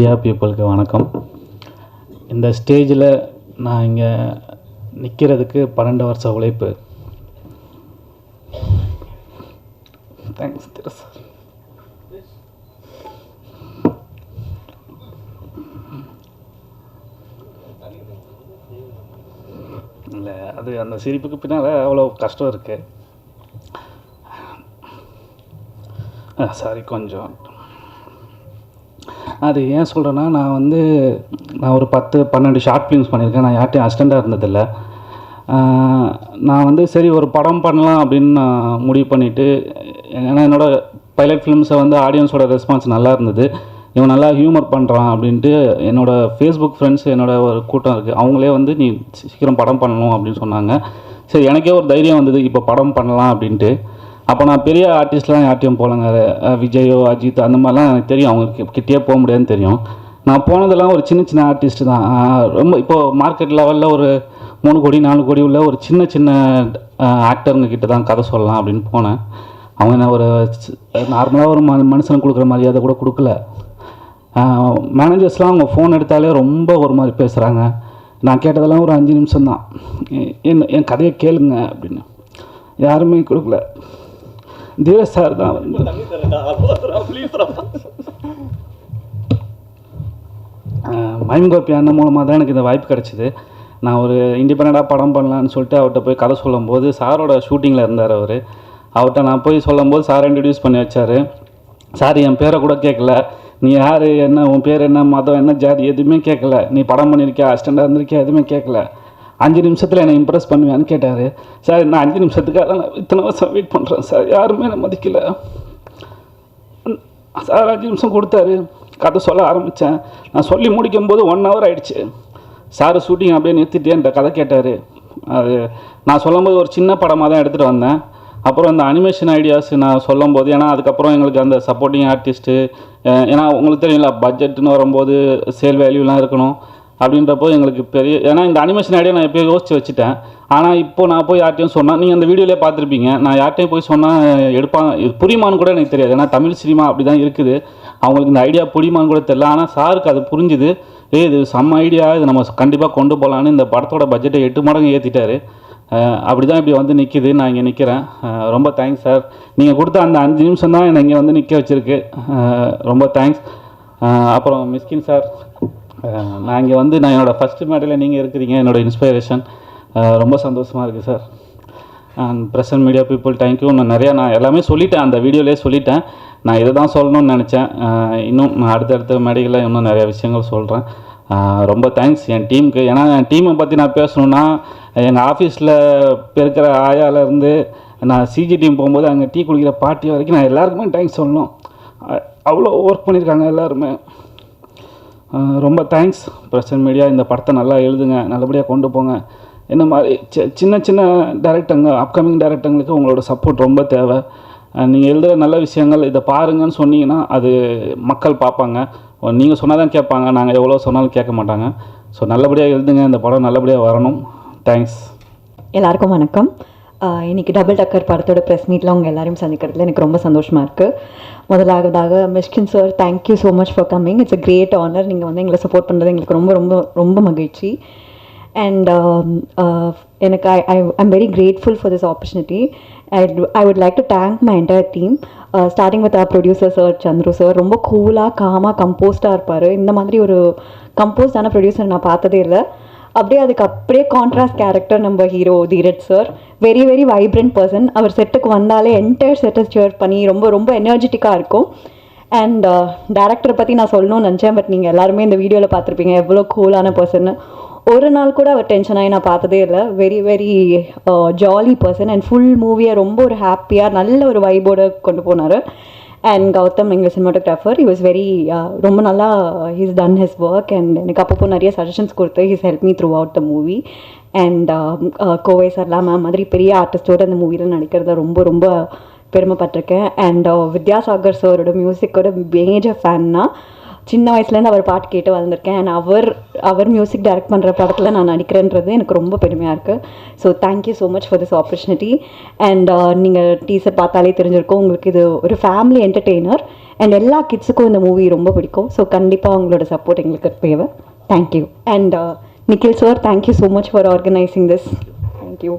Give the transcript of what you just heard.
India பீப்புளுக்கு வணக்கம். இந்த ஸ்டேஜில் நான் இங்கே நிற்கிறதுக்கு பன்னெண்டு வருஷ உழைப்பு. தேங்க்ஸ் சார் இல்லை அது அந்த சிரிப்புக்கு பின்னால் அவ்வளோ கஷ்டம் இருக்குது சாரி கொஞ்சம். அது ஏன் சொல்கிறேன்னா நான் வந்து நான் ஒரு பத்து பன்னெண்டு ஷார்ட் ஃபிலிம்ஸ் பண்ணியிருக்கேன். நான் யார்ட்டையும் அசிஸ்டண்ட்டாக இருந்ததில்லை. நான் வந்து சரி ஒரு படம் பண்ணலாம் அப்படின்னு நான் முடிவு பண்ணிவிட்டு ஏன்னா என்னோடய பைலட் ஃபிலிம்ஸை வந்து ஆடியன்ஸோட ரெஸ்பான்ஸ் நல்லா இருந்தது. இவன் நல்லா ஹியூமர் பண்ணுறான் அப்படின்ட்டு என்னோடய ஃபேஸ்புக் ஃப்ரெண்ட்ஸ் என்னோடய ஒரு கூட்டம் இருக்குது அவங்களே வந்து நீ சீக்கிரம் படம் பண்ணணும் அப்படின்னு சொன்னாங்க. சரி எனக்கே ஒரு தைரியம் வந்தது இப்போ படம் பண்ணலாம் அப்படின்ட்டு. அப்போ நான் பெரிய ஆர்டிஸ்ட்லாம் யார்ட்டையும் போகலங்க விஜயோ அஜித் அந்த மாதிரிலாம் எனக்கு தெரியும். அவங்க கிட்டேயே போக முடியாதுன்னு தெரியும். நான் போனதெல்லாம் ஒரு சின்ன சின்ன ஆர்டிஸ்ட் தான். ரொம்ப இப்போது மார்க்கெட் லெவலில் ஒரு மூணு கோடி நாலு கோடி உள்ள ஒரு சின்ன சின்ன ஆக்டருங்க கிட்ட தான் கதை சொல்லலாம் அப்படின்னு போனேன். அவங்க என்ன ஒரு நார்மலாக ஒரு ம மனுஷனுக்கு கொடுக்குற மரியாதை கூட கொடுக்கல. மேனேஜர்ஸ்லாம் அவங்க ஃபோன் எடுத்தாலே ரொம்ப ஒரு மாதிரி பேசுகிறாங்க நான் கேட்டதெல்லாம் ஒரு அஞ்சு நிமிஷம் தான் என் என் கதையை கேளுங்க அப்படின்னு. யாருமே கொடுக்கல. தேவ சார் தான் மைம் கோபி அண்ணன் மூலமாக தான் எனக்கு இந்த வாய்ப்பு கிடச்சிது நான் ஒரு இண்டிபெண்ட்டாக படம் பண்ணலான்னு சொல்லிட்டு அவர்கிட்ட போய் கதை சொல்லும்போது சாரோட ஷூட்டிங்கில் இருந்தார் அவர் அவர்கிட்ட நான் போய் சொல்லும்போது சார் இன்ட்ரடியூஸ் பண்ணி வச்சார் சார் என் பேரை கூட கேட்கல நீ யார் என்ன உன் பேர் என்ன மதம் என்ன ஜாதி எதுவுமே கேட்கல நீ படம் பண்ணியிருக்கியா அஸ்டண்டாக இருந்திருக்கியா எதுவுமே கேட்கல அஞ்சு நிமிஷத்தில் என்னை இம்ப்ரெஸ் பண்ணுவேன்னு கேட்டார். சார் நான் அஞ்சு நிமிஷத்துக்காக தான் நான் இத்தனை வருஷம் வெயிட் பண்ணுறேன் சார். யாருமே என்னை மதிக்கல. சார் அஞ்சு நிமிஷம் கொடுத்தாரு. கதை சொல்ல ஆரம்பித்தேன் நான் சொல்லி முடிக்கும்போது ஒன் ஹவர் ஆகிடுச்சு சார் ஷூட்டிங் அப்படியே நிறுத்திட்டு என்ற கதை கேட்டார். அது நான் சொல்லும்போது ஒரு சின்ன படமாக தான் எடுத்துகிட்டு வந்தேன். அப்புறம் இந்த அனிமேஷன் ஐடியாஸ் நான் சொல்லும்போது ஏன்னா அதுக்கப்புறம் எங்களுக்கு அந்த சப்போர்ட்டிங் ஆர்டிஸ்ட்டு ஏன்னா உங்களுக்கு தெரியல பட்ஜெட்னு வரும்போது சேல் வேல்யூலாம் இருக்கணும். அப்படின்றப்போ எங்களுக்கு பெரிய ஏன்னா இந்த அனிமேஷன் ஐடியா நான் எப்போயோ யோசிச்சு வச்சுட்டேன். ஆனால் இப்போ நான் போய் யார்ட்டையும் சொன்னால் நீங்கள் அந்த வீடியோலேயே பார்த்துருப்பீங்க. நான் யார்ட்டையும் போய் சொன்னால் எடுப்பாங்க இது புரியுமான்னு கூட எனக்கு தெரியாது. ஏன்னா தமிழ் சினிமா அப்படி தான் இருக்குது. அவங்களுக்கு இந்த ஐடியா புரியுமான்னு கூட தெரியல. ஆனால் சாருக்கு அது புரிஞ்சுது. ஏ இது செம்ம ஐடியா இது நம்ம கண்டிப்பாக கொண்டு போகலான்னு இந்த படத்தோட பட்ஜெட்டை எட்டு மடங்கு ஏற்றிட்டாரு அப்படி தான் இப்படி வந்து நிற்கிது நான் இங்கே நிற்கிறேன் ரொம்ப தேங்க்ஸ் சார் நீங்கள் கொடுத்த அந்த அஞ்சு நிமிஷம் தான் என்னை இங்கே வந்து நிற்க வச்சுருக்கு. ரொம்ப தேங்க்ஸ் அப்புறம் மிஸ்கின் சார் நான் இங்கே வந்து நான் என்னோடய ஃபஸ்ட்டு மேடையில் நீங்கள் இருக்கிறீங்க என்னோட இன்ஸ்பைரேஷன் ரொம்ப சந்தோஷமாக இருக்குது sir and present media people thank you நான் நிறையா நான் எல்லாமே சொல்லிட்டேன் அந்த வீடியோலேயே சொல்லிட்டேன். நான் இதை தான் சொல்லணும்னு நினச்சேன். இன்னும் நான் அடுத்தடுத்த மேடைகளில் இன்னும் நிறையா விஷயங்கள் சொல்கிறேன் ரொம்ப தேங்க்ஸ் என் டீமுக்கு ஏன்னா என் டீமை பற்றி நான் பேசணுன்னா எங்கள் ஆஃபீஸில் இருக்கிற ஆயாலேருந்து நான் சிஜி டீம் போகும்போது அங்கே டீ குடிக்கிற பாட்டி வரைக்கும் நான் எல்லாருக்குமே தேங்க்ஸ் சொல்லணும். அவ்வளோ ஒர்க் பண்ணியிருக்காங்க எல்லாருமே. ரொம்ப தேங்க்ஸ் பிரசன்ட் மீடியா இந்த படத்தை நல்லா எழுதுங்க நல்லபடியாக கொண்டு போங்க. இந்த மாதிரி சி- சின்ன சின்ன டேரக்டருங்க அப்கமிங் டேரக்டங்களுக்கு உங்களோட சப்போர்ட் ரொம்ப தேவை. நீங்கள் எழுதுகிற நல்ல விஷயங்கள் இதை பாருங்கன்னு சொன்னீங்கன்னா அது மக்கள் பார்ப்பாங்க. நீங்கள் சொன்னால் தான் கேட்பாங்க நாங்கள் எவ்வளோ சொன்னாலும் கேட்க மாட்டாங்க. ஸோ நல்லபடியாக எழுதுங்க இந்த படம் நல்லபடியாக வரணும். தேங்க்ஸ் எல்லாருக்கும் வணக்கம். இன்றைக்கி இன்னைக்கு டபுள் டக்கர் படத்தோட ப்ரெஸ் மீட்டில் உங்கள் எல்லாரையும் சந்திக்கிறதுல எனக்கு ரொம்ப சந்தோஷமாக இருக்குது முதலாவதாக Mysskin sir thank you so much for coming it's a great honour நீங்கள் வந்து எங்களை சப்போர்ட் பண்ணுறது எங்களுக்கு ரொம்ப ரொம்ப ரொம்ப மகிழ்ச்சி. அண்ட் um, uh, எனக்கு I I I'm very grateful for this opportunity I would like to thank my entire team starting with our producer sir Chandru sir ரொம்ப கூலாக காமாக கம்போஸ்டாக இருப்பார். இந்த மாதிரி ஒரு கம்போஸ்டான ப்ரொடியூசர் நான் பார்த்ததே இல்லை. அப்படியே அதுக்கு அப்படியே கான்ட்ராஸ்ட் கேரக்டர் நம்ம hero Dheeraj sir very very vibrant person அவர் செட்டுக்கு வந்தாலே என்டையர் செட்டை சேர் பண்ணி ரொம்ப ரொம்ப எனர்ஜெட்டிக்காக இருக்கும். அண்ட் டேரக்டரை பற்றி நான் சொல்லணும்னு நினச்சேன் பட் நீங்கள் எல்லாருமே இந்த வீடியோவில் பார்த்துருப்பீங்க. எவ்வளோ கூலான பர்சன் ஒரு நாள் கூட அவர் டென்ஷன் ஆகி நான் பார்த்ததே இல்லை. Very very jolly person and full மூவியை ரொம்ப ஒரு ஹாப்பியாக நல்ல ஒரு வைபோடு கொண்டு போனார். அண்ட் கௌதம் எங்கள் cinematographer he was very uh, ரொம்ப நல்லா he's done his work and எனக்கு அப்பப்போ நிறைய சஜஷன்ஸ் கொடுத்து he's help me throughout the movie and Kovai Sarla ma'am மாதிரி பெரிய ஆர்டிஸ்டோட அந்த மூவியில் நடிக்கிறத ரொம்ப ரொம்ப பெருமைப்பட்டிருக்கேன். அண்ட் uh, வித்யாசாகர் சாரோட மியூசிக்கோட மேஜர் ஃபேன்னா சின்ன வயசுலேருந்து அவர் பாட்டு கேட்டு வளர்ந்துருக்கேன். அண்ட் அவர் அவர் மியூசிக் டைரக்ட் பண்ணுற படத்தில் நான் நடிக்கிறேன்றது எனக்கு ரொம்ப பெருமையாக இருக்குது so thank you so much for this opportunity and நீங்கள் டீசர் பார்த்தாலே தெரிஞ்சிருக்கும் உங்களுக்கு இது ஒரு ஃபேமிலி என்டர்டெய்னர் அண்ட் எல்லா கிட்ஸுக்கும் இந்த மூவி ரொம்ப பிடிக்கும். ஸோ கண்டிப்பாக உங்களோட சப்போர்ட் எங்களுக்கு தேவை. Thank you and Nikhil sir thank you so much for organising this thank you